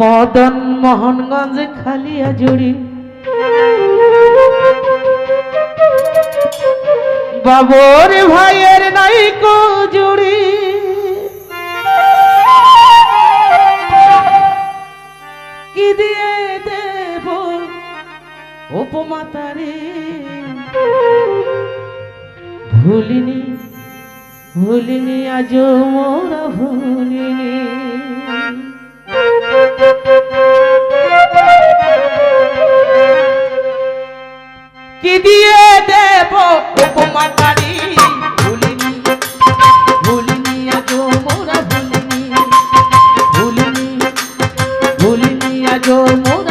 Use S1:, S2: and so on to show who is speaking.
S1: মদন মোহনগঞ্জ খালিয়া জুড়ি। বাবর ভাইয়ের নাইকো জুড়ি। কি দিয়ে দেব উপমাতারে ভুলিনি ভুলিনি আজ মোরা ভুলিনি। কি দিয়ে দেব উপমাতারি ভুলিনি ভুলিনি আজ মোরা ভুলিনি ভুলিনি ভুলিনি আজ মোরা